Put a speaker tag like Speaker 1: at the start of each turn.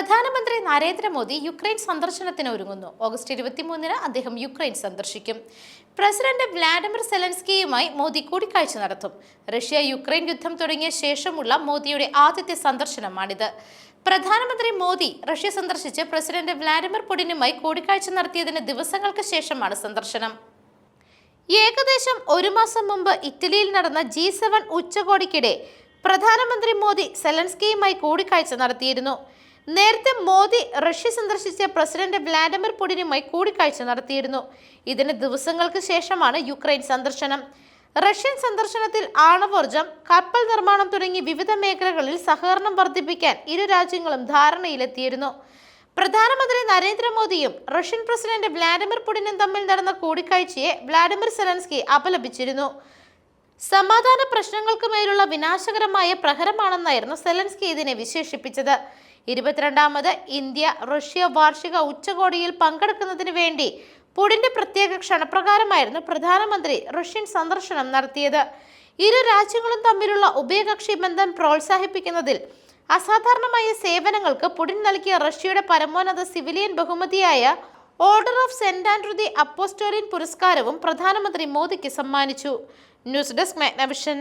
Speaker 1: പ്രധാനമന്ത്രി നരേന്ദ്രമോദി യുക്രൈൻ സന്ദർശനത്തിന് ഒരുങ്ങുന്നു ഓഗസ്റ്റ് ഇരുപത്തിമൂന്നിന് അദ്ദേഹം യുക്രൈൻ സന്ദർശിക്കും പ്രസിഡന്റ് വ്ളാഡിമിർ സെലൻസ്കിയുമായി മോദി കൂടിക്കാഴ്ച നടത്തും റഷ്യ യുക്രൈൻ യുദ്ധം തുടങ്ങിയ ശേഷമുള്ള മോദിയുടെ ആദ്യത്തെ സന്ദർശനമാണിത് പ്രധാനമന്ത്രി മോദി റഷ്യ സന്ദർശിച്ച് പ്രസിഡന്റ് വ്ളാഡിമിർ പുടിനുമായി കൂടിക്കാഴ്ച നടത്തിയതിന് ദിവസങ്ങൾക്ക് ശേഷമാണ് സന്ദർശനം ഏകദേശം ഒരു മാസം മുമ്പ് ഇറ്റലിയിൽ നടന്ന ജി സെവൻ ഉച്ചകോടിക്കിടെ പ്രധാനമന്ത്രി മോദി സെലൻസ്കിയുമായി കൂടിക്കാഴ്ച നടത്തിയിരുന്നു നേരത്തെ മോദി റഷ്യ സന്ദർശിച്ച പ്രസിഡന്റ് വ്ളാഡിമിർ പുടിനുമായി കൂടിക്കാഴ്ച നടത്തിയിരുന്നു ഇതിന് ദിവസങ്ങൾക്ക് ശേഷമാണ് യുക്രൈൻ സന്ദർശനം റഷ്യൻ സന്ദർശനത്തിൽ ആണവോർജം കപ്പൽ നിർമ്മാണം തുടങ്ങി വിവിധ മേഖലകളിൽ സഹകരണം വർദ്ധിപ്പിക്കാൻ ഇരു രാജ്യങ്ങളും ധാരണയിലെത്തിയിരുന്നു പ്രധാനമന്ത്രി നരേന്ദ്രമോദിയും റഷ്യൻ പ്രസിഡന്റ് വ്ളാഡിമിർ പുടിനും തമ്മിൽ നടന്ന കൂടിക്കാഴ്ചയെ വ്ളാഡിമിർ സെലൻസ്കി അപലപിച്ചിരുന്നു സമാധാന പ്രശ്നങ്ങൾക്ക് മേലുള്ള വിനാശകരമായ പ്രഹരമാണെന്നായിരുന്നു സെലൻസ്കി ഇതിനെ വിശേഷിപ്പിച്ചത് ഇരുപത്തിരണ്ടാമത് ഇന്ത്യ റഷ്യ വാർഷിക ഉച്ചകോടിയിൽ പങ്കെടുക്കുന്നതിന് വേണ്ടി പുടിന്റെ പ്രത്യേക ക്ഷണപ്രകാരമായിരുന്നു പ്രധാനമന്ത്രി റഷ്യൻ സന്ദർശനം നടത്തിയത് ഇരു രാജ്യങ്ങളും തമ്മിലുള്ള ഉഭയകക്ഷി ബന്ധം പ്രോത്സാഹിപ്പിക്കുന്നതിൽ അസാധാരണമായ സേവനങ്ങൾക്ക് പുടിൻ നൽകിയ റഷ്യയുടെ പരമോന്നത സിവിലിയൻ ബഹുമതിയായ order of Saint Andrew the apostle പുരസ്കാരവും പ്രധാനമന്ത്രി മോദിക്ക് സമ്മാനിച്ചു ന്യൂസ് ഡെസ്ക് മാഗ്നവിഷൻ